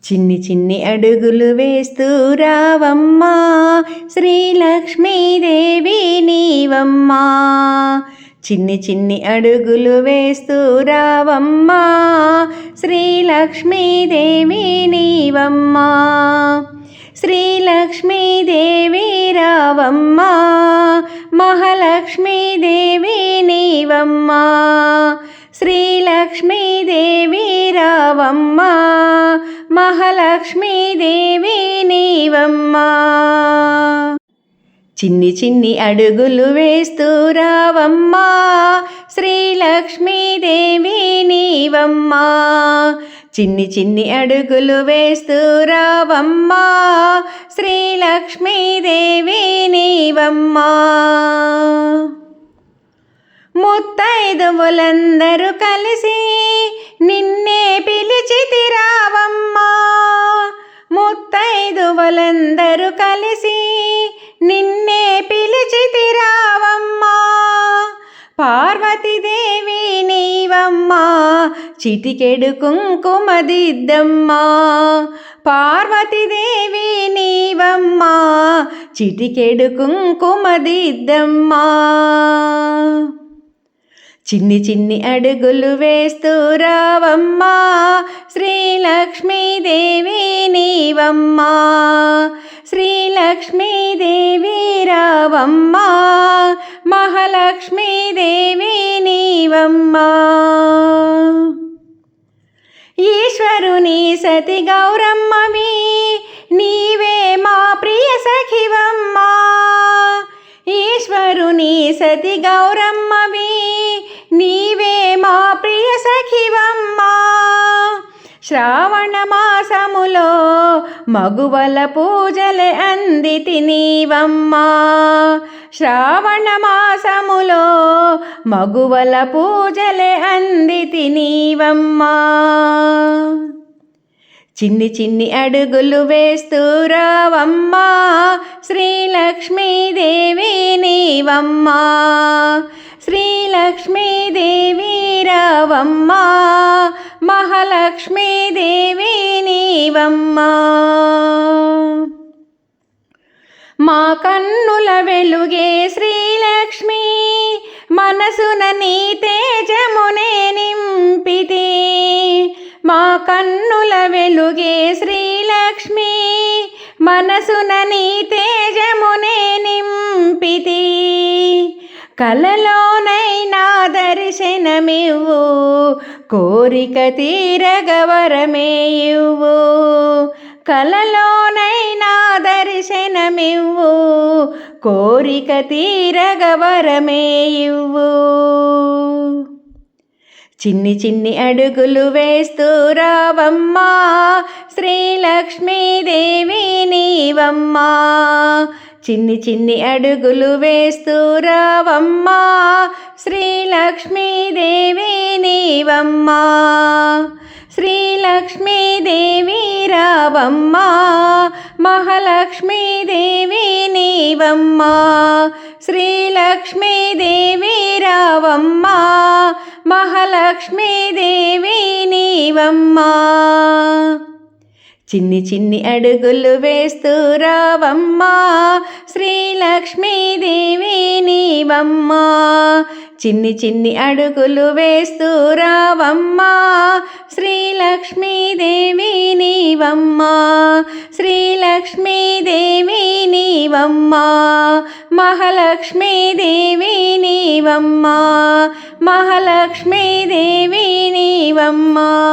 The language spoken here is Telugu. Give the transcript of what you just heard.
చిన్ని చిన్ని అడుగులు వేస్తూ రావమ్మా. శ్రీలక్ష్మీదేవి నీవమ్మా. చిన్ని చిన్ని అడుగులు వేస్తూ రావమ్మా. శ్రీలక్ష్మీదేవి నీవమ్మా. శ్రీలక్ష్మీదేవి రావమ్మా. మహాలక్ష్మీదేవి నీవమ్మా. శ్రీలక్ష్మీదేవి రావమ్మా. మహాలక్ష్మీదేవి నీవమ్మా. చిన్ని చిన్ని అడుగులు వేస్తూ రావమ్మా. శ్రీలక్ష్మీదేవి నీవమ్మా. చిన్ని చిన్ని అడుగులు వేస్తూ రావమ్మా. శ్రీలక్ష్మీదేవి నీవమ్మా. ముత్తైదువులందరూ కలిసి నిన్నే పిలిచితి ముత్తైదువులందరూ కలిసి నిన్నే పిలిచితి రావమ్మా. పార్వతీదేవి నీవమ్మా చిటికెడు కుంకుమదిద్దమ్మా. పార్వతీదేవి నీవమ్మా చిటికెడు కుంకుమదిద్దమ్మా. చిన్ని చిన్ని అడుగులు వేస్తూ రావమ్మా. శ్రీలక్ష్మీదేవి నీవమ్మా. శ్రీలక్ష్మీదేవి రావమ్మా. మహాలక్ష్మీదేవి నీవమ్మా. ఈశ్వరుని సతి గౌరమ్మవి నీవే మా ప్రియ సఖివమ్మా. ఈశ్వరుని సతి గౌరమ్మవి నీవే మా ప్రియ సఖివమ్మా. శ్రావణ మాసములో మగువల పూజలే అందితి నీవమ్మా. శ్రావణ మాసములో మగువల పూజలే అందితి నీవమ్మా. చిన్ని చిన్ని అడుగులు వేస్తూ రావమ్మా. శ్రీలక్ష్మీదేవి నీవమ్మా. శ్రీలక్ష్మీదేవి రావమ్మా మహాలక్ష్మీదేవి నీవమ్మ మా కన్నుల వెలుగే శ్రీలక్ష్మి మనసున నీ తేజమునే నింపితే. మా కన్నుల వెలుగే శ్రీలక్ష్మి మనసున నీ తేజమునే కలలోనైనా దర్శనమివ్వు కోరిక తీరగవరమేయువు కలలోనైనా దర్శనమివ్వు కోరిక తీరగవరమేయువు చిన్ని చిన్ని అడుగులు వేస్తూ రావమ్మా. శ్రీలక్ష్మీదేవి నీవమ్మా. చిన్ని చిన్ని అడుగులు వేస్తూ రావమ్మా. శ్రీలక్ష్మీదేవి నీవమ్మా. శ్రీలక్ష్మీదేవి రావమ్మా. మహాలక్ష్మీదేవి నీవమ్మా. శ్రీలక్ష్మీదేవి రావమ్మ మహాలక్ష్మీదేవి నీవమ్మ చిన్ని చిన్ని అడుగులు వేస్తూ రావమ్మా శ్రీలక్ష్మీదేవి నీవమ్మా చిన్ని చిన్ని అడుగులు వేస్తూ రావమ్మా శ్రీలక్ష్మీదేవి నీవమ్మా. శ్రీలక్ష్మీదేవి నీవమ్మా. మహాలక్ష్మీదేవి నీవమ్మా. మహాలక్ష్మీదేవి నీవమ్మా.